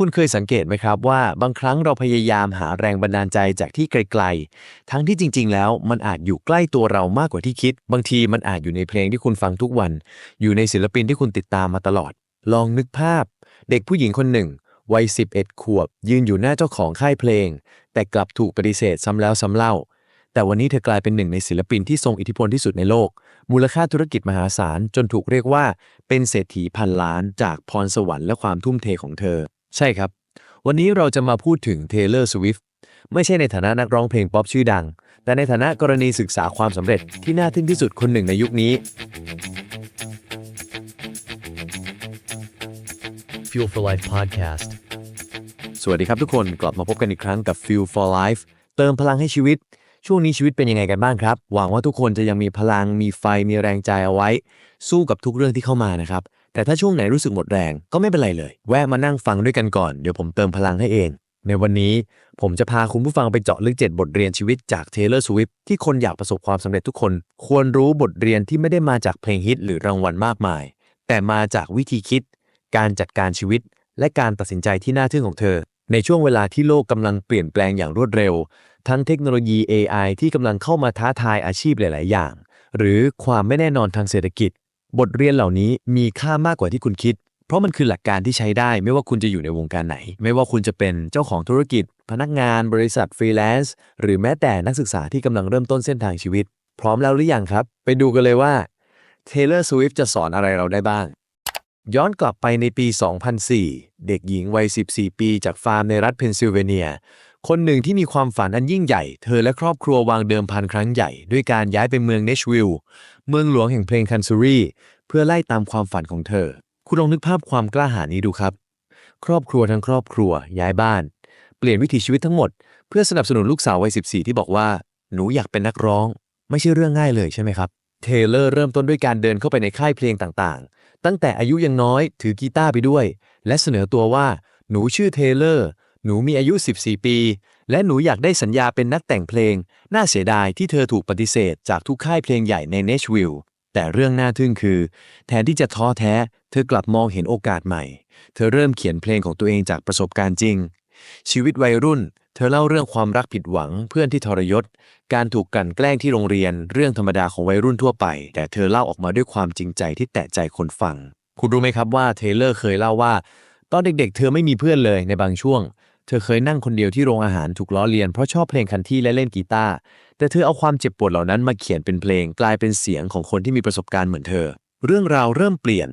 คุณเคยสังเกตไหมครับว่าบางครั้งเราพยายามหาแรงบันดาลใจจากที่ไกลๆ ทั้งที่จริง ๆ แล้วมันอาจอยู่ใกล้ตัวเรามากกว่าที่คิด บางทีมันอาจอยู่ในเพลงที่คุณฟังทุกวัน อยู่ในศิลปินที่คุณติดตามมาตลอด ลองนึกภาพ เด็กผู้หญิงคนหนึ่งวัย 11 ขวบ ยืนอยู่หน้าเจ้าของค่ายเพลง แต่กลับถูกปฏิเสธซ้ำแล้วซ้ำเล่า แต่วันนี้เธอกลายเป็นหนึ่งในศิลปินที่ทรงอิทธิพลที่สุดในโลก มูลค่าธุรกิจมหาศาลจนถูกเรียกว่า เป็นเศรษฐีพันล้านจากพรสวรรค์และความทุ่มเทของเธอ ใช่ครับ วันนี้เราจะมาพูดถึง Taylor Swift ไม่ใช่ในฐานะนักร้องเพลงป๊อปชื่อดัง แต่ในฐานะกรณีศึกษาความสำเร็จที่น่าทึ่งที่สุดคนหนึ่งในยุคนี้ Fuel for Life podcast. สวัสดีครับทุกคนกลับมาพบกันอีกครั้งกับ Fuel for Life เติมพลังให้ชีวิต ช่วงนี้ชีวิตเป็นยังไงกันบ้างครับ หวังว่าทุกคนจะยังมีพลังมีไฟมีแรงใจเอาไว้ สู้กับทุกเรื่องที่เข้ามานะครับ แต่ถ้าช่วงไหนรู้สึกหมดแรงก็ไม่เป็นไรเลย แวะมานั่งฟังด้วยกันก่อน เดี๋ยวผมเติมพลังให้เอง ในวันนี้ผมจะพาคุณผู้ฟังไปเจาะลึก 7 บทเรียนชีวิตจาก Taylor Swift ที่คนอยากประสบความสำเร็จทุกคน ควรรู้บทเรียนที่ไม่ได้มาจากเพลงฮิตหรือรางวัลมากมาย แต่มาจากวิธีคิด การจัดการชีวิต และการตัดสินใจที่น่าทึ่งของเธอ ในช่วงเวลาที่โลกกำลังเปลี่ยนแปลงอย่างรวดเร็ว ทั้งเทคโนโลยี AI ที่กำลังเข้ามาท้าทายอาชีพหลาย ๆ อย่าง หรือความไม่แน่นอนทางเศรษฐกิจ บทเรียนเหล่านี้มีค่ามากกว่าที่คุณคิด เพราะมันคือหลักการที่ใช้ได้ ไม่ว่าคุณจะอยู่ในวงการไหน ไม่ว่าคุณจะเป็นเจ้าของธุรกิจ พนักงาน บริษัทฟรีแลนซ์หรือแม้แต่นักศึกษาที่กำลังเริ่มต้นเส้นทางชีวิต พร้อมแล้วหรือยังครับ ไปดูกันเลยว่า Taylor Swift จะสอนอะไรเราได้บ้าง ย้อนกลับไปในปี 2004 เด็กหญิงวัย 14 ปีจากฟาร์มในรัฐเพนซิลเวเนีย คนหนึ่งที่มีความฝันอันยิ่งใหญ่ เธอและครอบครัววางเดิมพันครั้งใหญ่ ด้วยการย้ายไปเมืองเนชวิลล์เมืองหลวงแห่งเพลงคันซูรีเพื่อไล่ตามความฝันของเธอ คุณลองนึกภาพความกล้าหาญนี้ดูครับ ครอบครัวทั้งครอบครัวย้ายบ้าน เปลี่ยนวิถีชีวิตทั้งหมด เพื่อสนับสนุนลูกสาววัย14 ที่บอกว่า หนูอยากเป็นนักร้อง ไม่ใช่เรื่องง่ายเลยใช่ไหมครับ เทเลอร์เริ่มต้นด้วยการเดินเข้าไปในค่ายเพลงต่างๆ ตั้งแต่อายุยังน้อยถือกีตาร์ไปด้วย และเสนอตัวว่าหนูชื่อเทเลอร์ หนูมีอายุ 14 ปี และหนูอยากได้สัญญาเป็นนักแต่งเพลง น่าเสียดายที่เธอถูกปฏิเสธจากทุกค่ายเพลงใหญ่ในเนชวิลล์แต่เรื่องน่าทึ่งคือ แทนที่จะท้อแท้ เธอกลับมองเห็นโอกาสใหม่ เธอเริ่มเขียนเพลงของตัวเองจากประสบการณ์จริง ชีวิตวัยรุ่น เธอเล่าเรื่องความรักผิดหวัง เพื่อนที่ทรยศ การถูกกลั่นแกล้งที่โรงเรียน เรื่องธรรมดาของวัยรุ่นทั่วไป แต่เธอเล่าออกมาด้วยความจริงใจที่แตะใจคนฟัง คุณรู้ไหมครับว่าเทเลอร์เคยเล่าว่า ตอนเด็กๆ เธอไม่มีเพื่อนเลยในบางช่วง เธอเคยนั่งคนเดียวที่โรงอาหารถูกล้อเลียนเพราะชอบเพลงคันที่และเล่นกีตาร์แต่เธอเอาความเจ็บปวดเหล่านั้นมาเขียนเป็นเพลงกลายเป็นเสียงของคนที่มีประสบการณ์เหมือนเธอ เรื่องราวเริ่มเปลี่ยน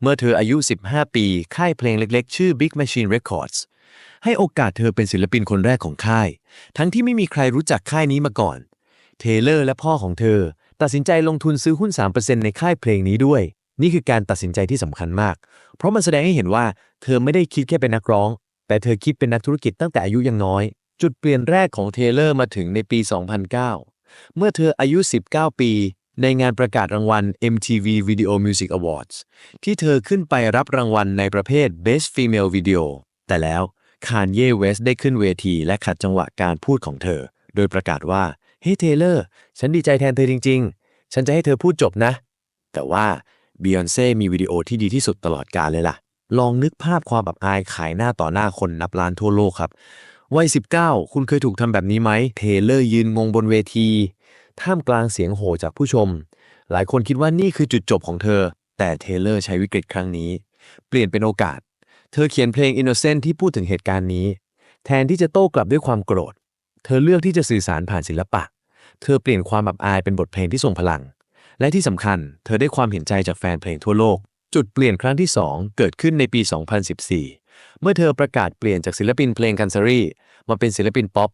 เมื่อเธออายุ 15 ปี ค่ายเพลงเล็กๆ ชื่อ Big Machine Records ให้โอกาสเธอเป็นศิลปินคนแรกของค่าย ทั้งที่ไม่มีใครรู้จักค่ายนี้มาก่อน เทเลอร์และพ่อของเธอ ตัดสินใจลงทุนซื้อหุ้น 3%ในค่ายเพลงนี้ด้วย นี่คือการตัดสินใจที่สำคัญมาก เพราะมันแสดงให้เห็นว่า เธอไม่ได้คิดแค่เป็นนักร้อง แต่เธอคิดเป็นนักธุรกิจตั้งแต่อายุยังน้อย จุดเปลี่ยนแรกของเทเลอร์มาถึงในปี 2009 เมื่อเธออายุ 19 ปี ในงานประกาศรางวัล MTV Video Music Awards ที่เธอขึ้นไปรับรางวัลในประเภท Best Female Video แต่แล้วคานเย่เวสได้ขึ้นเวทีและขัดจังหวะการพูดของเธอ โดยประกาศว่า เฮ้เทเลอร์ ฉันดีใจแทนเธอจริง ๆ ฉันจะให้เธอพูดจบนะ แต่ว่าบียอนเซ่มีวิดีโอที่ดีที่สุดตลอดกาลเลยล่ะ ลองนึกภาพความอับอายขายหน้าต่อหน้าคนนับล้านทั่วโลกครับ วัย 19 คุณเคยถูกทำแบบนี้ไหม เทเลอร์ยืนงงบนเวที ท่ามกลางเสียงโห่จากผู้ชม หลายคนคิดว่านี่คือจุดจบของเธอ แต่เทเลอร์ใช้วิกฤตครั้งนี้ เปลี่ยนเป็นโอกาส เธอเขียนเพลง Innocent ที่พูดถึงเหตุการณ์นี้ แทนที่จะโต้กลับด้วยความโกรธ เธอเลือกที่จะสื่อสารผ่านศิลปะ เธอเปลี่ยนความอับอายเป็นบทเพลงที่ทรงพลัง และที่สำคัญ เธอได้ความเห็นใจจากแฟนเพลงทั่วโลก จุดเปลี่ยนครั้งที่ 2 เกิดขึ้นในปี 2014 เมื่อเธอประกาศเปลี่ยนจากศิลปินเพลงคันซารีมาเป็นศิลปินป๊อป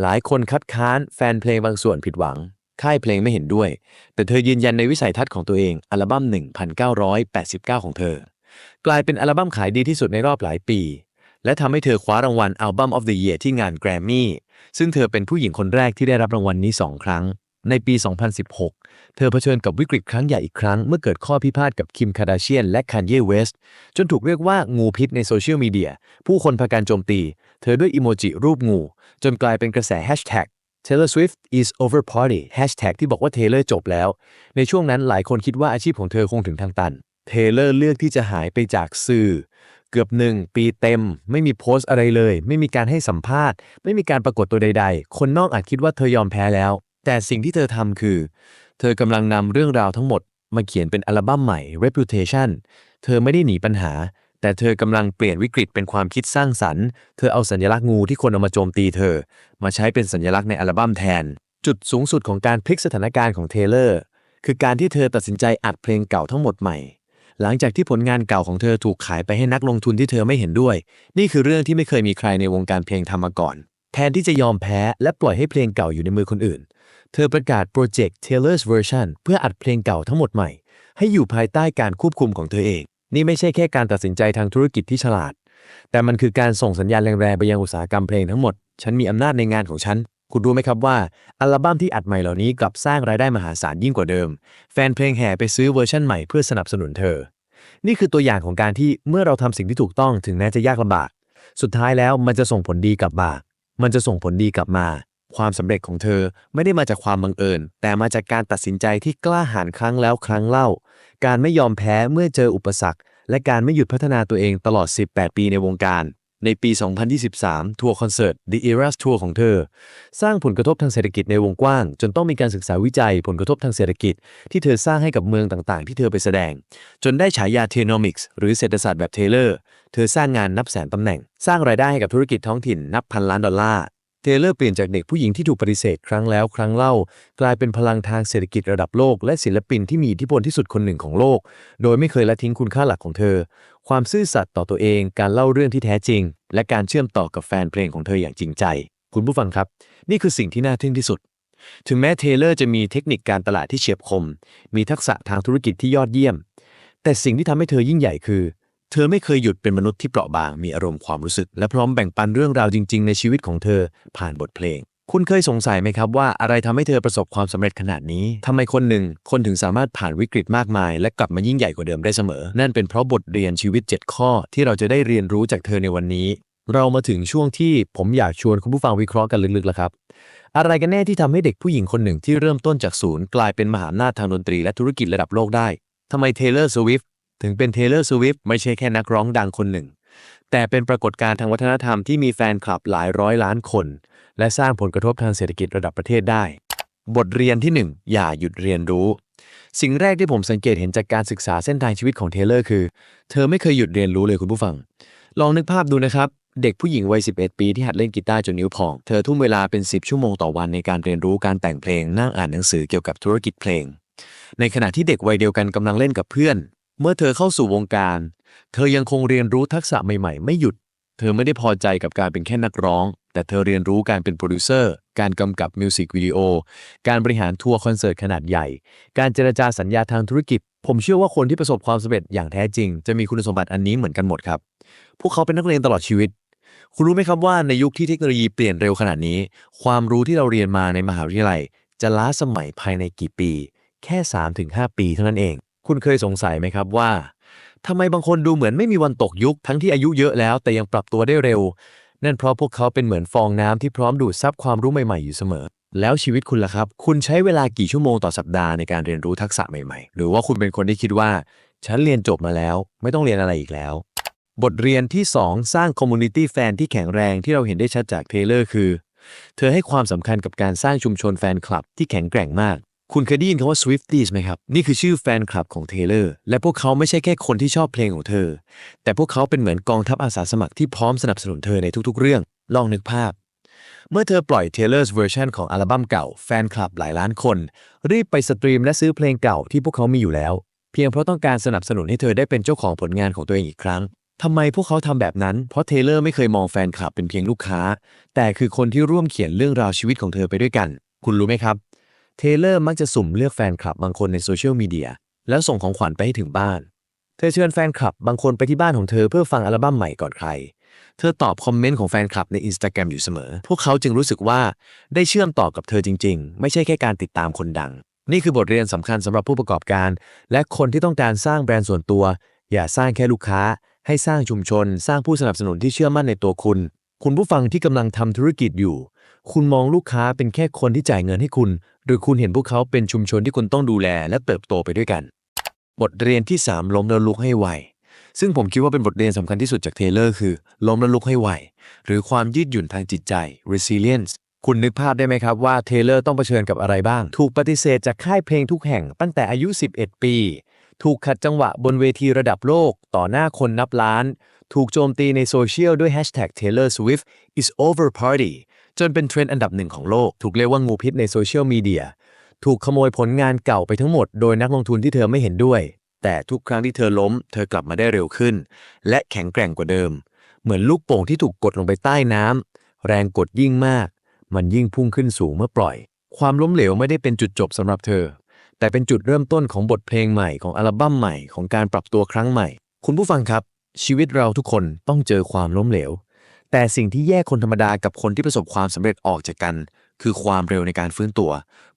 หลายคนคัดค้านแฟนเพลงบางส่วนผิดหวัง ค่ายเพลงไม่เห็นด้วย แต่เธอยืนยันในวิสัยทัศน์ของตัวเอง อัลบั้ม 1989 ของเธอ กลายเป็นอัลบั้มขายดีที่สุดในรอบหลายปี และทำให้เธอคว้ารางวัล Album of the Year ที่งานแกรมมี่ซึ่งเธอเป็นผู้หญิงคนแรกที่ได้รับรางวัลนี้2ครั้ง ในปี 2016 เธอเผชิญกับวิกฤตครั้งใหญ่อีกครั้ง เมื่อเกิดข้อพิพาทกับคิมคาร์ดาเชียนและคันเย่เวสต์จนถูกเรียกว่างูพิษในโซเชียลมีเดีย ผู้คนพากันโจมตี เธอด้วยอิโมจิรูปงู จนกลายเป็นกระแสแฮชแท็ก Taylor Swift is over party แฮชแท็กที่บอกว่าเทเลอร์จบแล้ว ในช่วงนั้นหลายคนคิดว่าอาชีพของเธอคงถึงทางตัน เทเลอร์เลือกที่จะหายไปจากสื่อ เกือบหนึ่งปีเต็ม ไม่มีโพสต์อะไรเลย ไม่มีการให้สัมภาษณ์ ไม่มีการปรากฏตัวใด ๆ คนนอกอาจคิดว่าเธอยอมแพ้แล้ว แต่สิ่งที่เธอทำคือ เธอกำลังนำเรื่องราวทั้งหมด มาเขียนเป็นอัลบั้มใหม่ Reputation เธอไม่ได้หนีปัญหา แต่เธอกำลังเปลี่ยนวิกฤตเป็นความคิดสร้างสรรค์ เธอเอาสัญลักษณ์งูที่คนเอามาโจมตีเธอ มาใช้เป็นสัญลักษณ์ในอัลบั้มแทน จุดสูงสุดของการพลิกสถานการณ์ของเทเลอร์ คือการที่เธอตัดสินใจอัดเพลงเก่าทั้งหมดใหม่ หลังจากที่ผลงานเก่าของเธอถูกขายไปให้นักลงทุนที่เธอไม่เห็นด้วย นี่คือเรื่องที่ไม่เคยมีใครในวงการเพลงทำมาก่อน แทนที่จะยอมแพ้และปล่อยให้เพลงเก่าอยู่ในมือคนอื่น เธอประกาศโปรเจกต์ Taylor's Version เพื่ออัดเพลงเก่าทั้งหมดใหม่ ให้อยู่ภายใต้การควบคุมของเธอเอง นี่ไม่ใช่แค่การตัดสินใจทางธุรกิจที่ฉลาด แต่มันคือการส่งสัญญาณแรงๆไปยังอุตสาหกรรมเพลงทั้งหมด ฉันมีอำนาจในงานของฉัน คุณรู้ไหมครับว่า อัลบั้มที่อัดใหม่เหล่านี้กลับสร้างรายได้มหาศาลยิ่งกว่าเดิม แฟนเพลงแห่ไปซื้อเวอร์ชันใหม่เพื่อสนับสนุนเธอ นี่คือตัวอย่างของการที่เมื่อเราทำสิ่งที่ถูกต้องถึงแม้จะยากลำบาก สุดท้ายแล้วมันจะส่งผลดีกลับมา มันจะส่งผลดีกลับมา ความสำเร็จของเธอไม่ได้มาจากความบังเอิญ แต่มาจากการตัดสินใจที่กล้าหาญครั้งแล้วครั้งเล่า การไม่ยอมแพ้เมื่อเจออุปสรรค และการไม่หยุดพัฒนาตัวเองตลอด 18 ปีในวงการ ในปี 2023 ทัวร์คอนเสิร์ต The Eras Tour ของเธอ สร้างผลกระทบทางเศรษฐกิจในวงกว้าง จนต้องมีการศึกษาวิจัยผลกระทบทางเศรษฐกิจ ที่เธอสร้างให้กับเมืองต่างๆ ที่เธอไปแสดง จนได้ฉายา t e n o m i c s หรือเศรษฐศาสตร์แบบเทเลอร์ เธอสร้างงานนับแสนตำแหน่ง สร้างรายได้ให้กับธุรกิจท้องถิ่นนับพันล้านดอลลาร์ เทเลอร์เปลี่ยนจากเด็กผู้หญิงที่ถูกปฏิเสธครั้งแล้วครั้งเล่า กลายเป็นพลังทางเศรษฐกิจระดับโลก และศิลปินที่มีอิทธิพลที่สุดคนหนึ่งของโลก โดยไม่เคยละทิ้งคุณค่าหลักของเธอ ความซื่อสัตย์ต่อตัวเอง การเล่าเรื่องที่แท้จริง และการเชื่อมต่อกับแฟนเพลงของเธออย่างจริงใจ คุณผู้ฟังครับ นี่คือสิ่งที่น่าทึ่งที่สุด ถึงแม้เทเลอร์จะมีเทคนิคการตลาดที่เฉียบคม มีทักษะทางธุรกิจที่ยอดเยี่ยม แต่สิ่งที่ทำให้เธอยิ่งใหญ่คือ เธอไม่เคยหยุดเป็นมนุษย์ที่เปราะบาง มีอารมณ์ความรู้สึก และพร้อมแบ่งปันเรื่องราวจริง ๆ ในชีวิตของเธอผ่านบทเพลง คุณเคยสงสัยไหมครับว่าอะไรทำให้เธอประสบความสำเร็จขนาดนี้ทำไมคนหนึ่ง คนถึงสามารถผ่านวิกฤตมากมาย และกลับมายิ่งใหญ่กว่าเดิมได้เสมอ นั่นเป็นเพราะบทเรียนชีวิต 7 ข้อ ที่เราจะได้เรียนรู้จากเธอในวันนี้ เรามาถึงช่วงที่ผมอยากชวนคุณผู้ฟังวิเคราะห์กันลึกๆแล้วครับอะไรกันแน่ที่ทำให้เด็กผู้หญิงคนหนึ่งที่เริ่มต้นจากศูนย์ กลายเป็นมหาอำนาจทางดนตรีและธุรกิจระดับโลกได้ทำไมเทเลอร์สวิฟ ถึงเป็นเทเลอร์สวิฟไม่ใช่แค่นักร้องดังคนหนึ่ง แต่เป็นปรากฏการณ์ทางวัฒนธรรมที่มีแฟนคลับหลายร้อยล้านคน และสร้างผลกระทบทางเศรษฐกิจระดับประเทศได้ บทเรียนที่ 1 อย่าหยุดเรียนรู้ สิ่งแรกที่ผมสังเกตเห็นจากการศึกษาเส้นทางชีวิตของเทเลอร์คือ เธอไม่เคยหยุดเรียนรู้เลยคุณผู้ฟัง ลองนึกภาพดูนะครับเด็กผู้หญิงวัย 11 ปีที่หัดเล่นกีตาร์จนนิ้วพอง เธอทุ่มเวลาเป็น 10 ชั่วโมงต่อวันในการเรียนรู้การแต่งเพลง นั่งอ่านหนังสือเกี่ยวกับธุรกิจเพลง ในขณะที่เด็กวัยเดียวกันกำลังเล่นกับเพื่อน เมื่อเธอเข้าสู่วงการ เธอยังคงเรียนรู้ทักษะใหม่ๆ ไม่หยุด เธอไม่ได้พอใจกับการเป็นแค่นักร้อง แต่เธอเรียนรู้การเป็นโปรดิวเซอร์ การกำกับมิวสิกวิดีโอ การบริหารทัวร์คอนเสิร์ตขนาดใหญ่ การเจรจาสัญญาทางธุรกิจ ผมเชื่อว่าคนที่ประสบความสำเร็จอย่างแท้จริง จะมีคุณสมบัติอันนี้เหมือนกันหมดครับ พวกเขาเป็นนักเรียนตลอดชีวิต คุณรู้ไหมครับว่าในยุคที่เทคโนโลยีเปลี่ยนเร็วขนาดนี้ ความรู้ที่เราเรียนมาในมหาวิทยาลัย จะล้าสมัยภายในกี่ปี แค่ 3-5 ปีเท่านั้นเอง คุณเคยสงสัยไหมครับว่าทำไมบางคนดูเหมือนไม่มีวันตกยุคทั้งที่อายุเยอะแล้วแต่ยังปรับตัวได้เร็ว นั่นเพราะพวกเขาเป็นเหมือนฟองน้ำที่พร้อมดูดซับความรู้ใหม่ๆอยู่เสมอ แล้วชีวิตคุณล่ะครับ คุณใช้เวลากี่ชั่วโมงต่อสัปดาห์ในการเรียนรู้ทักษะใหม่ๆ หรือว่าคุณเป็นคนที่คิดว่า ฉันเรียนจบมาแล้ว ไม่ต้องเรียนอะไรอีกแล้ว บทเรียนที่ 2 สร้างคอมมูนิตี้แฟนที่แข็งแรงที่เราเห็นได้ชัดจากเทเลอร์คือ เธอให้ความสำคัญกับการสร้างชุมชนแฟนคลับที่แข็งแกร่งมาก คุณเคยได้ยินคำว่า Swifties ไหมครับ นี่คือชื่อแฟนคลับของเทเลอร์ และพวกเขาไม่ใช่แค่คนที่ชอบเพลงของเธอ แต่พวกเขาเป็นเหมือนกองทัพอาสาสมัครที่พร้อมสนับสนุนเธอในทุกๆ เรื่อง ลองนึกภาพ เมื่อเธอปล่อย Taylor's Version ของอัลบั้มเก่า แฟนคลับหลายล้านคน รีบไปสตรีมและซื้อเพลงเก่าที่พวกเขามีอยู่แล้ว เพียงเพราะต้องการสนับสนุนให้เธอได้เป็นเจ้าของผลงานของตัวเองอีกครั้งทำไมพวกเขาทำแบบนั้น เพราะเทเลอร์ไม่เคยมองแฟนคลับเป็นเพียงลูกค้า แต่คือคนที่ร่วมเขียนเรื่องราวชีวิตของเธอไปด้วยกัน คุณรู้ไหมครับ เทเลอร์มักจะสุ่มเลือกแฟนคลับบางคนในโซเชียลมีเดียแล้วส่งของขวัญไปให้ถึงบ้าน เธอเชิญแฟนคลับบางคนไปที่บ้านของเธอเพื่อฟังอัลบั้มใหม่ก่อนใคร เธอตอบคอมเมนต์ของแฟนคลับใน Instagram อยู่เสมอ พวกเขาจึงรู้สึกว่าได้เชื่อมต่อกับเธอจริง ๆ ไม่ใช่แค่การติดตามคนดัง นี่คือบทเรียนสำคัญสำหรับผู้ประกอบการ และคนที่ต้องการสร้างแบรนด์ส่วนตัว อย่าสร้างแค่ลูกค้า ให้สร้างชุมชน สร้างผู้สนับสนุนที่เชื่อมั่นในตัวคุณ คุณผู้ฟังที่กำลังทำธุรกิจอยู่ คุณมองลูกค้าเป็นแค่คนที่จ่ายเงินให้คุณ รือคุณเห็นพวกเขาเป็นชุมชนที่คุณต้องดูแลและเติบโตไปด้วยกัน บทเรียนที่ 3 ล้มแล้วลุกให้ไวซึ่งผมคิดว่าเป็นบทเรียนสำคัญที่สุดจากเทเลอร์คือล้มแล้วลุกให้ไหวหรือความยืดหยุ่นทางจิตใจ resilience คุณนึกภาพได้ไหมครับว่าเทเลอร์ต้องเผชิญกับอะไรบ้าง ถูกปฏิเสธจากค่ายเพลงทุกแห่งตั้งแต่อายุ 11 ปี ถูกขัดจังหวะบนเวทีระดับโลก ต่อหน้าคนนับล้าน ถูกโจมตีในโซเชียลด้วย hashtag Taylor Swift is over party จนเป็นเทรนด์อันดับหนึ่งของโลก ถูกเรียกว่างูพิษในโซเชียลมีเดีย ถูกขโมยผลงานเก่าไปทั้งหมดโดยนักลงทุนที่เธอไม่เห็นด้วย แต่ทุกครั้งที่เธอล้ม เธอกลับมาได้เร็วขึ้น และแข็งแกร่งกว่าเดิม เหมือนลูกโป่งที่ถูกกดลงไปใต้น้ำแรงกดยิ่งมาก มันยิ่งพุ่งขึ้นสูงเมื่อปล่อย ความล้มเหลวไม่ได้เป็นจุดจบสำหรับเธอ แต่เป็นจุดเริ่มต้นของบทเพลงใหม่ของอัลบั้มใหม่ของการปรับตัวครั้งใหม่ คุณผู้ฟังครับ ชีวิตเราทุกคนต้องเจอความล้มเหลว แต่สิ่งที่แยกคนธรรมดากับคนที่ประสบความสำเร็จออกจากกัน คือความเร็วในการฟื้นตัว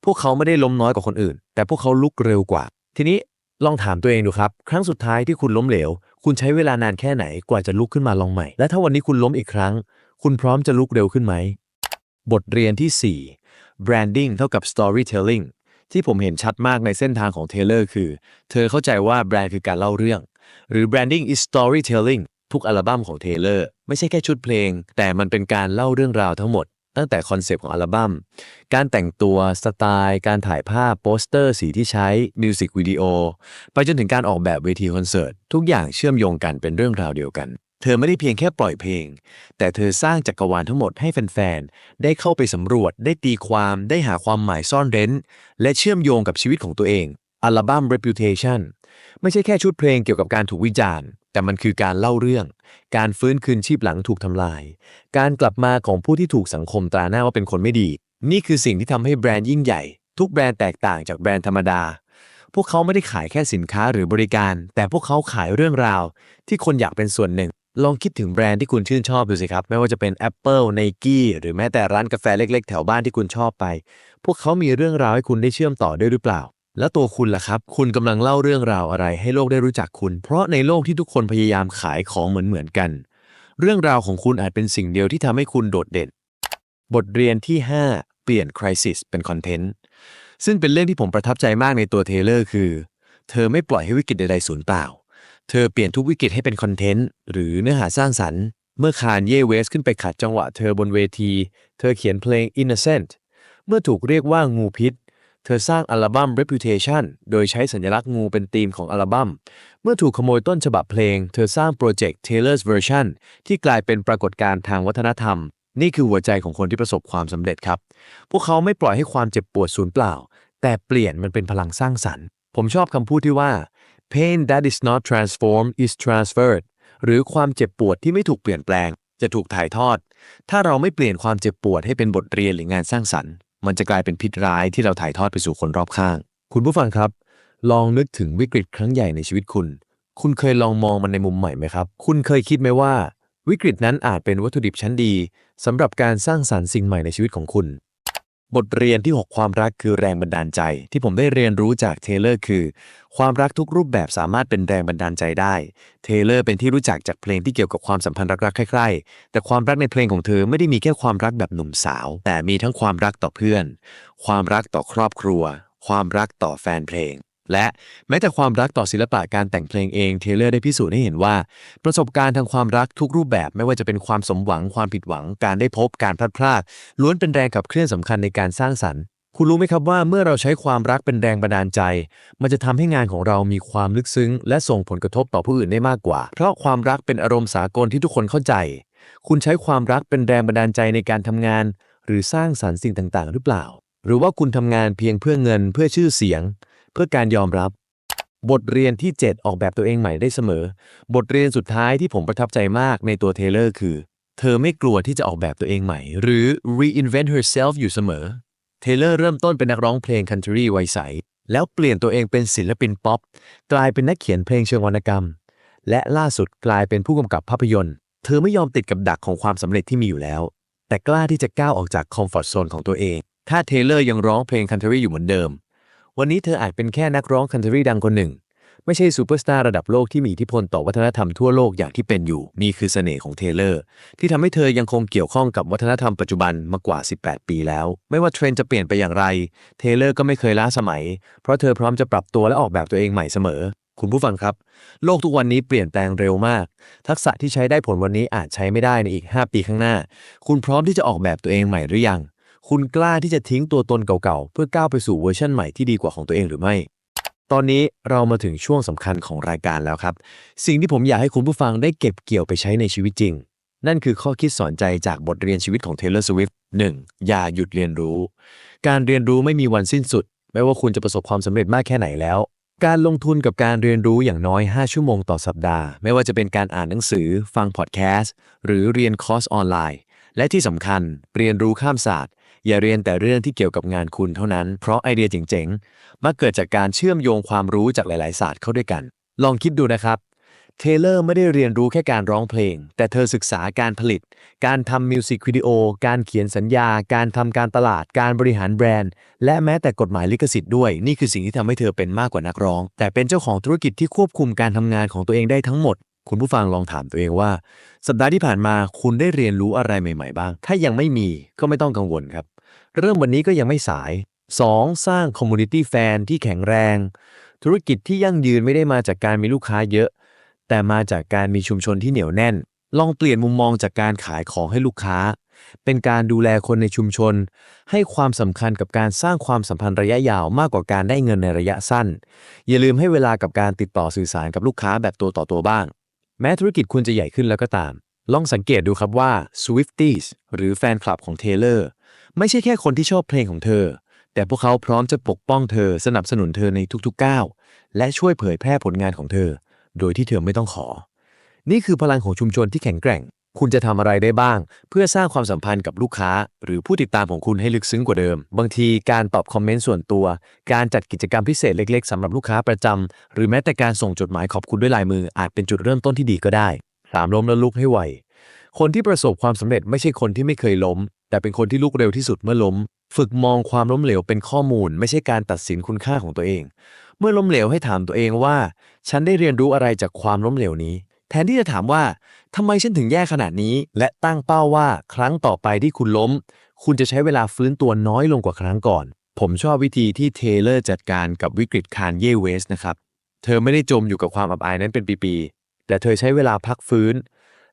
พวกเขาไม่ได้ล้มน้อยกว่าคนอื่น แต่พวกเขาลุกเร็วกว่า ทีนี้ลองถามตัวเองดูครับ ครั้งสุดท้ายที่คุณล้มเหลว คุณใช้เวลานานแค่ไหนกว่าจะลุกขึ้นมาลองใหม่ และถ้าวันนี้คุณล้มอีกครั้ง คุณพร้อมจะลุกเร็วขึ้นไหม บทเรียนที่ 4 branding เท่ากับ storytelling ที่ผมเห็นชัดมากในเส้นทางของเทเลอร์คือ เธอเข้าใจว่าแบรนด์คือการเล่าเรื่อง หรือ branding is storytelling ทุกอัลบั้มของเทเลอร์ไม่ใช่แค่ชุดเพลง แต่มันเป็นการเล่าเรื่องราวทั้งหมด ตั้งแต่คอนเซปต์ของอัลบั้ม การแต่งตัวสไตล์ การถ่ายภาพโปสเตอร์สีที่ใช้มิวสิกวิดีโอไปจนถึงการออกแบบเวทีคอนเสิร์ตทุกอย่างเชื่อมโยงกันเป็นเรื่องราวเดียวกันเธอไม่ได้เพียงแค่ปล่อยเพลง แต่เธอสร้างจักรวาลทั้งหมดให้แฟนๆ ได้เข้าไปสำรวจ ได้ตีความ ได้หาความหมายซ่อนเร้น และเชื่อมโยงกับชีวิตของตัวเอง อัลบั้ม Reputation ไม่ใช่แค่ชุดเพลงเกี่ยวกับการถูกวิจารณ์ แต่มันคือการเล่าเรื่อง การฟื้นคืนชีพหลังถูกทำลาย การกลับมาของผู้ที่ถูกสังคมตราหน้าว่าเป็นคนไม่ดี นี่คือสิ่งที่ทำให้แบรนด์ยิ่งใหญ่ ทุกแบรนด์แตกต่างจากแบรนด์ธรรมดา พวกเขาไม่ได้ขายแค่สินค้าหรือบริการ แต่พวกเขาขายเรื่องราว ที่คนอยากเป็นส่วนหนึ่ง ลองคิดถึงแบรนด์ที่คุณชื่นชอบดูสิครับ ไม่ว่าจะเป็น Apple Nike หรือแม้แต่ร้านกาแฟเล็ก ๆ แถวบ้านที่คุณชอบไป พวกเขามีเรื่องราวให้คุณได้เชื่อมต่อด้วยหรือเปล่า แล้วตัวคุณล่ะครับ คุณกำลังเล่าเรื่องราวอะไรให้โลกได้รู้จักคุณ เพราะในโลกที่ทุกคนพยายามขายของเหมือนๆกัน เรื่องราวของคุณอาจเป็นสิ่งเดียวที่ทำให้คุณโดดเด่น บทเรียนที่ 5 เปลี่ยน crisis เป็นคอนเทนต์ ซึ่งเป็นเรื่องที่ผมประทับใจมากในตัวเทเลอร์คือ เธอไม่ปล่อยให้วิกฤตใดๆสูญเปล่า เธอเปลี่ยนทุกวิกฤตให้เป็นคอนเทนต์หรือเนื้อหาสร้างสรรค์ เมื่อคานเย่เวสขึ้นไปขัดจังหวะเธอบนเวที เธอเขียนเพลง Innocent เมื่อถูกเรียกว่างูพิษ เธอสร้างอัลบั้ม Reputation โดยใช้สัญลักษณ์งูเป็นธีมของอัลบั้ม เมื่อถูกขโมยต้นฉบับเพลง เธอสร้างโปรเจกต์ Taylor's Version ที่กลายเป็นปรากฏการณ์ทางวัฒนธรรม นี่คือหัวใจของคนที่ประสบความสำเร็จครับ พวกเขาไม่ปล่อยให้ความเจ็บปวดสูญเปล่า แต่เปลี่ยนมันเป็นพลังสร้างสรรค์ ผมชอบคำพูดที่ว่า pain that is not transformed is transferred หรือความเจ็บปวดที่ไม่ถูกเปลี่ยนแปลง จะถูกถ่ายทอด ถ้าเราไม่เปลี่ยนความเจ็บปวดให้เป็นบทเรียนหรืองานสร้างสรรค์ มันจะกลายเป็นพิษร้ายที่เราถ่ายทอดไปสู่คนรอบข้าง คุณผู้ฟังครับ ลองนึกถึงวิกฤตครั้งใหญ่ในชีวิตคุณ คุณเคยลองมองมันในมุมใหม่ไหมครับ คุณเคยคิดไหมว่า วิกฤตนั้นอาจเป็นวัตถุดิบชั้นดีสำหรับการสร้างสรรค์สิ่งใหม่ในชีวิตของคุณ บทเรียนที่ 6 ความรักคือแรงบันดาลใจ ที่ผมได้เรียนรู้จากเทเลอร์คือ ความรักทุกรูปแบบสามารถเป็นแรงบันดาลใจได้ เทเลอร์เป็นที่รู้จักจากเพลงที่เกี่ยวกับความสัมพันธ์รักๆใคร่ๆแต่ความรักในเพลงของเธอไม่ได้มีแค่ความรักแบบหนุ่มสาว แต่มีทั้งความรักต่อเพื่อน ความรักต่อครอบครัว ความรักต่อแฟนเพลง และแม้แต่ความรักต่อศิลปะการแต่งเพลงเองเทเลอร์ได้พิสูจน์ให้เห็นว่า ประสบการณ์ทางความรักทุกรูปแบบไม่ว่าจะเป็นความสมหวังความผิดหวัง การได้พบการพลัดพรากล้วนเป็นแรงขับเคลื่อนสำคัญในการสร้างสรรค์ คุณรู้ไหมครับว่าเมื่อเราใช้ความรักเป็นแรงบันดาลใจ มันจะทำให้งานของเรามีความลึกซึ้ง และส่งผลกระทบต่อผู้อื่นได้มากกว่า เพราะความรักเป็นอารมณ์สากลที่ทุกคนเข้าใจ คุณใช้ความรักเป็นแรงบันดาลใจในการทำงาน หรือสร้างสรรค์สิ่งต่างๆ หรือเปล่า หรือว่าคุณทำงานเพียงเพื่อเงินเพื่อชื่อเสียง เพื่อการยอมรับบทเรียนที่ 7 ออกแบบตัวเองใหม่ได้เสมอ บทเรียนสุดท้ายที่ผมประทับใจมากในตัวเทเลอร์คือ เธอไม่กลัวที่จะออกแบบตัวเองใหม่ หรือ reinvent herself อยู่เสมอ เทเลอร์เริ่มต้นเป็นนักร้องเพลงคันทรีวัยใส แล้วเปลี่ยนตัวเองเป็นศิลปินป๊อป กลายเป็นนักเขียนเพลงเชิงวรรณกรรม และล่าสุดกลายเป็นผู้กำกับภาพยนตร์ เธอไม่ยอมติดกับดักของความสำเร็จที่มีอยู่แล้ว แต่กล้าที่จะก้าวออกจากคอมฟอร์ทโซนของตัวเอง ถ้าเทเลอร์ยังร้องเพลงคันทรีอยู่เหมือนเดิม วันนี้เธออาจเป็นแค่นักร้องคันทรีดังคนหนึ่ง ไม่ใช่ซูเปอร์สตาร์ระดับโลกที่มีอิทธิพลต่อวัฒนธรรมทั่วโลกอย่างที่เป็นอยู่ นี่คือเสน่ห์ของเทเลอร์ ที่ทำให้เธอยังคงเกี่ยวข้องกับวัฒนธรรมปัจจุบันมากว่า 18 ปีแล้ว ไม่ว่าเทรนด์จะเปลี่ยนไปอย่างไร เทเลอร์ก็ไม่เคยล้าสมัย เพราะเธอพร้อมจะปรับตัวและออกแบบตัวเองใหม่เสมอคุณผู้ฟังครับ โลกทุกวันนี้เปลี่ยนแปลงเร็วมาก ทักษะที่ใช้ได้ผลวันนี้อาจใช้ไม่ได้ในอีก 5 ปีข้างหน้า คุณพร้อมที่จะออกแบบตัวเองใหม่หรือยัง คุณกล้าที่จะทิ้งตัวตนเก่าๆ เพื่อก้าวไปสู่เวอร์ชันใหม่ที่ดีกว่าของตัวเองหรือไม่ ตอนนี้เรามาถึงช่วงสำคัญของรายการแล้วครับ สิ่งที่ผมอยากให้คุณผู้ฟังได้เก็บเกี่ยวไปใช้ในชีวิตจริง นั่นคือข้อคิดสอนใจจากบทเรียนชีวิตของ Taylor Swift 1. อย่าหยุดเรียนรู้ การเรียนรู้ไม่มีวันสิ้นสุด ไม่ว่าคุณจะประสบความสำเร็จมากแค่ไหนแล้วการลงทุนกับการเรียนรู้อย่างน้อย 5 ชั่วโมงต่อสัปดาห์ ไม่ว่าจะเป็นการอ่านหนังสือ ฟังพอดแคสต์ หรือเรียนคอร์สออนไลน์ และที่สำคัญ เรียนรู้ข้ามศาสตร์ อย่าเรียนแต่เรื่องที่เกี่ยวกับงานคุณเท่านั้น เพราะไอเดียเจ๋งๆ มักเกิดจากการเชื่อมโยงความรู้จากหลาย ๆ ศาสตร์เข้าด้วยกัน ลองคิดดูนะครับ เทเลอร์ไม่ได้เรียนรู้แค่การร้องเพลง แต่เธอศึกษาการผลิต การทำมิวสิกวิดีโอ การเขียนสัญญา การทำการตลาด การบริหารแบรนด์ และแม้แต่กฎหมายลิขสิทธิ์ด้วย นี่คือสิ่งที่ทำให้เธอเป็นมากกว่านักร้อง แต่เป็นเจ้าของธุรกิจที่ควบคุมการทำงานของตัวเองได้ทั้งหมดคุณผู้ฟังลองถามตัวเองว่า สัปดาห์ที่ผ่านมาคุณได้เรียนรู้อะไรใหม่ ๆ บ้าง ถ้ายังไม่มีก็ไม่ต้องกังวลครับ เริ่มวันนี้ก็ยังไม่สาย 2. สร้างคอมมูนิตี้แฟนที่แข็งแรง ธุรกิจที่ยั่งยืนไม่ได้มาจากการมีลูกค้าเยอะ แต่มาจากการมีชุมชนที่เหนียวแน่น ลองเปลี่ยนมุมมองจากการขายของให้ลูกค้า เป็นการดูแลคนในชุมชน ให้ความสำคัญกับการสร้างความสัมพันธ์ระยะยาวมากกว่าการได้เงินในระยะสั้น อย่าลืมให้เวลากับการติดต่อสื่อสารกับลูกค้าแบบตัวต่อตัวบ้าง แม้ธุรกิจคุณจะใหญ่ขึ้นแล้วก็ตาม ลองสังเกตดูครับว่า Swifties หรือแฟนคลับของ Taylor ไม่ใช่แค่คนที่ชอบเพลงของเธอ แต่พวกเขาพร้อมจะปกป้องเธอสนับสนุนเธอในทุกๆก้าวและช่วยเผยแพร่ผลงานของเธอ โดยที่เธอไม่ต้องขอ นี่คือพลังของชุมชนที่แข็งแกร่ง คุณจะทำอะไรได้บ้าง เพื่อสร้างความสัมพันธ์กับลูกค้า หรือผู้ติดตามของคุณให้ลึกซึ้งกว่าเดิม บางทีการตอบคอมเมนต์ส่วนตัว การจัดกิจกรรมพิเศษเล็ก ๆสำหรับลูกค้าประจำหรือแม้แต่การส่งจดหมายขอบคุณด้วยลายมือ อาจเป็นจุดเริ่มต้นที่ดีก็ได้สามล้มแล้วลุกให้ไหวคนที่ประสบความสำเร็จไม่ใช่คนที่ไม่เคยล้ม แต่เป็นคนที่ลุกเร็วที่สุดเมื่อล้ม ฝึกมองความล้มเหลวเป็นข้อมูล ไม่ใช่การตัดสินคุณค่าของตัวเอง เมื่อล้มเหลวให้ถามตัวเองว่า ฉันได้เรียนรู้อะไรจากความล้มเหลวนี้ แทนที่จะถามว่าทำไมฉันถึงแย่ขนาดนี้ และตั้งเป้าว่าครั้งต่อไปที่คุณล้ม คุณจะใช้เวลาฟื้นตัวน้อยลงกว่าครั้งก่อน ผมชอบวิธีที่เทเลอร์จัดการกับวิกฤตคานเย่เวสนะครับเธอไม่ได้จมอยู่กับความอับอายนั้นเป็นปีๆแต่เธอใช้เวลาพักฟื้น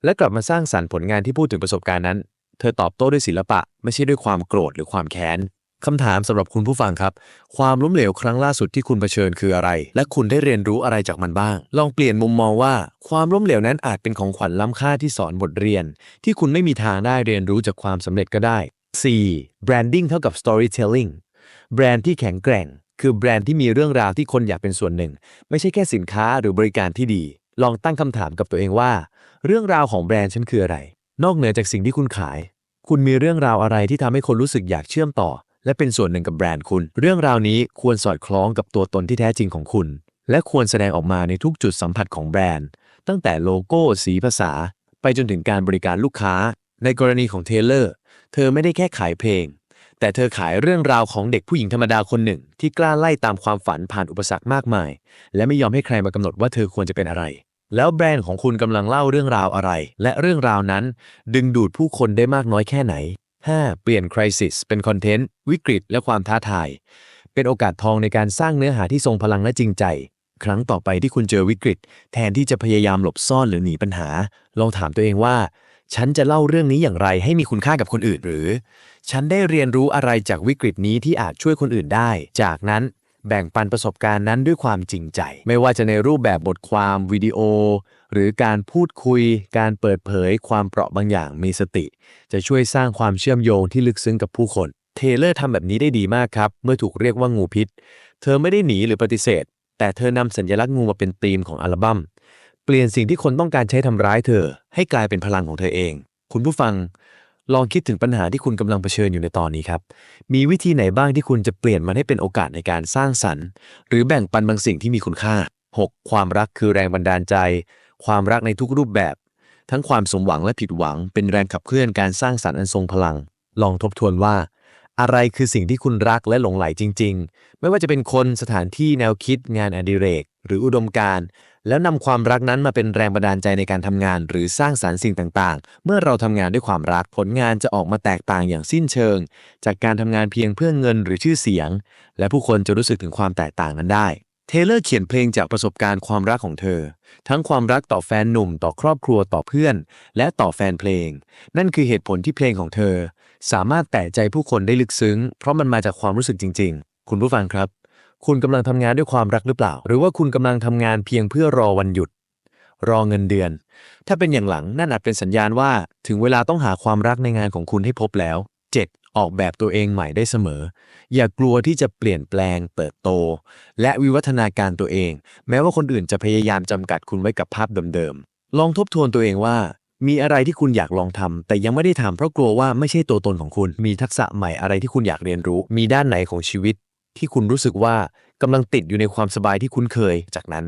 และกลับมาสร้างสรรค์ผลงานที่พูดถึงประสบการณ์นั้น เธอตอบโต้ด้วยศิลปะ ไม่ใช่ด้วยความโกรธหรือความแค้นคำถามสำหรับคุณผู้ฟังครับ ความล้มเหลวครั้งล่าสุดที่คุณเผชิญคืออะไร และคุณได้เรียนรู้อะไรจากมันบ้าง ลองเปลี่ยนมุมมองว่า ความล้มเหลวนั้นอาจเป็นของขวัญล้ำค่าที่สอนบทเรียน ที่คุณไม่มีทางได้เรียนรู้จากความสำเร็จก็ได้ 4. branding เท่ากับ storytelling แบรนด์ที่แข็งแกร่ง คือแบรนด์ที่มีเรื่องราวที่คนอยากเป็นส่วนหนึ่ง ไม่ใช่แค่สินค้าหรือบริการที่ดี ลองตั้งคำถามกับตัวเองว่า เรื่องราวของแบรนด์ฉันคืออะไร นอกเหนือจากสิ่งที่คุณขาย คุณมีเรื่องราวอะไรที่ทำให้คนรู้สึกอยากเชื่อมต่อ และเป็นส่วนหนึ่งกับแบรนด์คุณ เรื่องราวนี้ควรสอดคล้องกับตัวตนที่แท้จริงของคุณ และควรแสดงออกมาในทุกจุดสัมผัสของแบรนด์ ตั้งแต่โลโก้ สีภาษา ไปจนถึงการบริการลูกค้า ในกรณีของเทเลอร์ เธอไม่ได้แค่ขายเพลง แต่เธอขายเรื่องราวของเด็กผู้หญิงธรรมดาคนหนึ่ง ที่กล้าไล่ตามความฝันผ่านอุปสรรคมากมาย และไม่ยอมให้ใครมากำหนดว่าเธอควรจะเป็นอะไร แล้วแบรนด์ของคุณกำลังเล่าเรื่องราวอะไร และเรื่องราวนั้น ดึงดูดผู้คนได้มากน้อยแค่ไหน 5. เปลี่ยน crisis เป็นคอนเทนต์ วิกฤตและความท้าทาย เป็นโอกาสทองในการสร้างเนื้อหาที่ทรงพลังและจริงใจ ครั้งต่อไปที่คุณเจอวิกฤต แทนที่จะพยายามหลบซ่อนหรือหนีปัญหา ลองถามตัวเองว่า ฉันจะเล่าเรื่องนี้อย่างไรให้มีคุณค่ากับคนอื่นหรือ ฉันได้เรียนรู้อะไรจากวิกฤตนี้ที่อาจช่วยคนอื่นได้ จากนั้น แบ่งปันประสบการณ์นั้นด้วยความจริงใจ ไม่ว่าจะในรูปแบบบทความวิดีโอ หรือการพูดคุย การเปิดเผยความเปราะบางอย่างมีสติ จะช่วยสร้างความเชื่อมโยงที่ลึกซึ้งกับผู้คน เทเลอร์ทำแบบนี้ได้ดีมากครับ เมื่อถูกเรียกว่างูพิษ เธอไม่ได้หนีหรือปฏิเสธ แต่เธอนำสัญลักษณ์งูมาเป็นธีมของอัลบั้มเปลี่ยนสิ่งที่คนต้องการใช้ทำร้ายเธอ ให้กลายเป็นพลังของเธอเอง คุณผู้ฟัง ลองคิดถึงปัญหาที่คุณกำลังเผชิญอยู่ในตอนนี้ครับ มีวิธีไหนบ้างที่คุณจะเปลี่ยนมันให้เป็นโอกาสในการสร้างสรรค์ หรือแบ่งปันบางสิ่งที่มีคุณค่า 6. ความรักคือแรงบันดาลใจ ความรักในทุกรูปแบบ ทั้งความสมหวังและผิดหวัง เป็นแรงขับเคลื่อนการสร้างสรรค์อันทรงพลัง ลองทบทวนว่า อะไรคือสิ่งที่คุณรักและหลงใหลจริง ๆ ไม่ว่าจะเป็นคนสถานที่แนวคิด งานอดิเรก หรืออุดมการณ์ แล้วนำความรักนั้นมาเป็นแรงบันดาลใจในการทำงาน หรือสร้างสารรค์สิ่งต่างๆ เมื่อเราทำงานด้วยความรักผลงานจะออกมาแตกต่างอย่างสิ้นเชิง จากการทำงานเพียงเพื่อเงินหรือชื่อเสียง และผู้คนจะรู้สึกถึงความแตกต่างนั้นได้เทเลอร์เขียนเพลงจากประสบการณ์ความรักของเธอ ทั้งความรักต่อแฟนหนุ่ม ต่อครอบครัวต่อเพื่อน และต่อแฟนเพลง นั่นคือเหตุผลที่เพลงของเธอ สามารถแตะใจผู้คนได้ลึกซึ้ง เพราะมันมาจากความรู้สึกจริง ๆ คุณผู้ฟังครับ คุณกำลังทำงานด้วยความรักหรือเปล่า หรือว่าคุณกำลังทำงานเพียงเพื่อรอวันหยุด รอเงินเดือน ถ้าเป็นอย่างหลังนั่นอาจเป็นสัญญาณว่า ถึงเวลาต้องหาความรักในงานของคุณให้พบแล้ว 7. ออกแบบตัวเองใหม่ได้เสมอ อย่ากลัวที่จะเปลี่ยนแปลง เติบโต และวิวัฒนาการตัวเอง แม้ว่าคนอื่นจะพยายามจำกัดคุณไว้กับภาพเดิมๆลองทบทวนตัวเองว่ามีอะไรที่คุณอยากลองทำแต่ยังไม่ได้ทำเพราะกลัวว่าไม่ใช่ตัวตนของคุณ มีทักษะใหม่อะไรที่คุณอยากเรียนรู้ มีด้านไหนของชีวิต ที่คุณรู้สึกว่ากำลังติดอยู่ในความสบายที่คุ้นเคย จากนั้น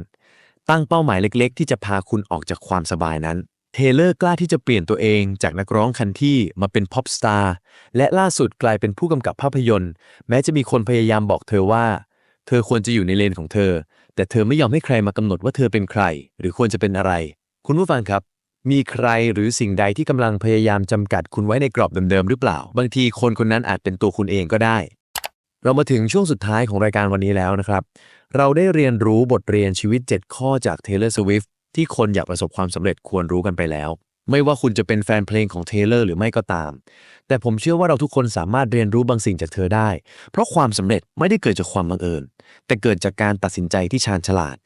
ตั้งเป้าหมายเล็ก ๆ ที่จะพาคุณออกจากความสบายนั้น เทเลอร์กล้าที่จะเปลี่ยนตัวเองจากนักร้องคันที่มาเป็นพ็อปสตาร์และล่าสุดกลายเป็นผู้กำกับภาพยนตร์ แม้จะมีคนพยายามบอกเธอว่า เธอควรจะอยู่ในเลนของเธอ แต่เธอไม่ยอมให้ใครมากำหนดว่าเธอเป็นใคร หรือควรจะเป็นอะไร คุณผู้ฟังครับมีใครหรือสิ่งใดที่กำลังพยายามจำกัดคุณไว้ในกรอบเดิมๆหรือเปล่า บางทีคนคนนั้นอาจเป็นตัวคุณเองก็ได้ เรามาถึงช่วงสุดท้ายของรายการวันนี้แล้วนะครับ เราได้เรียนรู้บทเรียนชีวิต 7 ข้อจาก Taylor Swift ที่คนอยากประสบความสำเร็จควรรู้กันไปแล้ว ไม่ว่าคุณจะเป็นแฟนเพลงของ Taylor หรือไม่ก็ตาม แต่ผมเชื่อว่าเราทุกคนสามารถเรียนรู้บางสิ่งจากเธอได้ เพราะความสำเร็จไม่ได้เกิดจากความบังเอิญ แต่เกิดจากการตัดสินใจที่ชาญฉลาด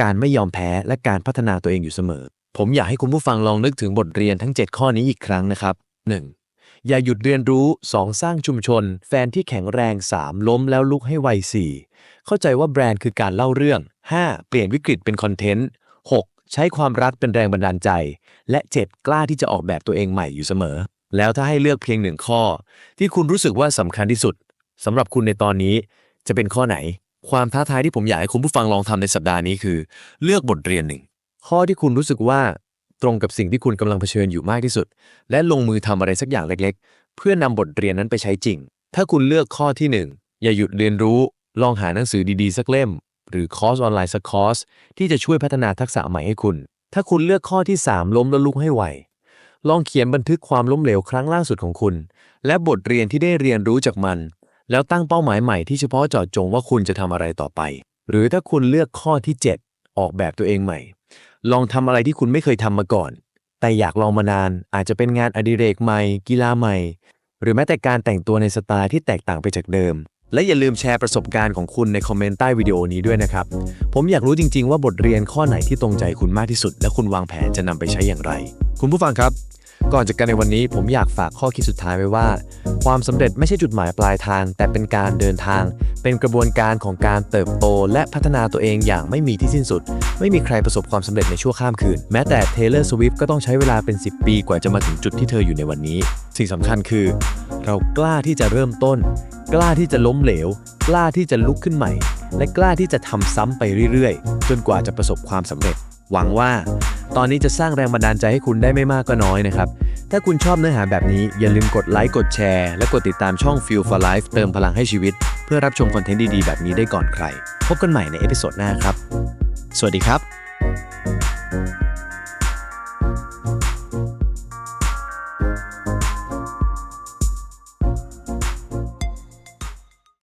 การไม่ยอมแพ้และการพัฒนาตัวเองอยู่เสมอ ผมอยากให้คุณผู้ฟังลองนึกถึงบทเรียนทั้ง 7 ข้อนี้อีกครั้งนะครับ 1. อย่าหยุดเรียนรู้ 2. สร้างชุมชน แฟนที่แข็งแรง 3. ล้มแล้วลุกให้ไว 4. เข้าใจว่าแบรนด์คือการเล่าเรื่อง 5. เปลี่ยนวิกฤตเป็นคอนเทนต์ 6. ใช้ความรักเป็นแรงบันดาลใจ และ 7. กล้าที่จะออกแบบตัวเองใหม่อยู่เสมอ แล้วถ้าให้เลือกเพียงหนึ่งข้อ ที่คุณรู้สึกว่าสำคัญที่สุดสำหรับคุณในตอนนี้จะเป็นข้อไหน ความท้าทายที่ผมอยากให้คุณผู้ฟังลองทำในสัปดาห์นี้คือ เลือกบทเรียนหนึ่งข้อที่คุณรู้สึกว่า ตรงกับสิ่งที่คุณกำลังเผชิญอยู่มากที่สุด และลงมือทำอะไรสักอย่างเล็กๆ เพื่อนำบทเรียนนั้นไปใช้จริง ถ้าคุณเลือกข้อที่หนึ่งอย่าหยุดเรียนรู้ ลองหาหนังสือดีๆ สักเล่ม หรือคอร์สออนไลน์สักคอร์สที่จะช่วยพัฒนาทักษะใหม่ให้คุณ ถ้าคุณเลือกข้อที่ 3 ล้มแล้วลุกให้ไหวลองเขียนบันทึกความล้มเหลวครั้งล่าสุดของคุณ และบทเรียนที่ได้เรียนรู้จากมัน แล้วตั้งเป้าหมายใหม่ที่เฉพาะเจาะจงว่าคุณจะทำอะไรต่อไป หรือถ้าคุณเลือกข้อที่ 7 ออกแบบตัวเองใหม่ ลองทำอะไรที่คุณไม่เคยทำมาก่อน แต่อยากลองมานาน อาจจะเป็นงานอดิเรกใหม่ กีฬาใหม่ หรือแม้แต่การแต่งตัวในสไตล์ที่แตกต่างไปจากเดิม และอย่าลืมแชร์ประสบการณ์ของคุณในคอมเมนต์ใต้วิดีโอนี้ด้วยนะครับ ผมอยากรู้จริง ๆ ว่าบทเรียนข้อไหนที่ตรงใจคุณมากที่สุด และคุณวางแผนจะนำไปใช้อย่างไร คุณผู้ฟังครับ ก่อนจากกันในวันนี้ผมอยากฝากข้อคิดสุดท้ายไว้ว่า ความสำเร็จไม่ใช่จุดหมายปลายทาง แต่เป็นการเดินทาง เป็นกระบวนการของการเติบโต และพัฒนาตัวเองอย่างไม่มีที่สิ้นสุด ไม่มีใครประสบความสำเร็จในชั่วข้ามคืน แม้แต่ Taylor Swift ก็ต้องใช้เวลาเป็น 10 ปีกว่าจะมาถึงจุดที่เธออยู่ในวันนี้ สิ่งสำคัญคือ เรากล้าที่จะเริ่มต้น กล้าที่จะล้มเหลว กล้าที่จะลุกขึ้นใหม่ และกล้าที่จะทำซ้ำไปเรื่อยๆ จนกว่าจะประสบความสำเร็จ หวังว่า ตอนนี้จะสร้างแรงบันดาลใจให้คุณได้ไม่มากก็น้อยนะครับ ถ้าคุณชอบเนื้อหาแบบนี้อย่าลืมกดไลค์กดแชร์ และกดติดตามช่อง Feel for Life เติมพลังให้ชีวิต เพื่อรับชมคอนเทนต์ดีๆ แบบนี้ได้ก่อนใคร พบกันใหม่ในเอพิโซดหน้าครับ สวัสดีครับ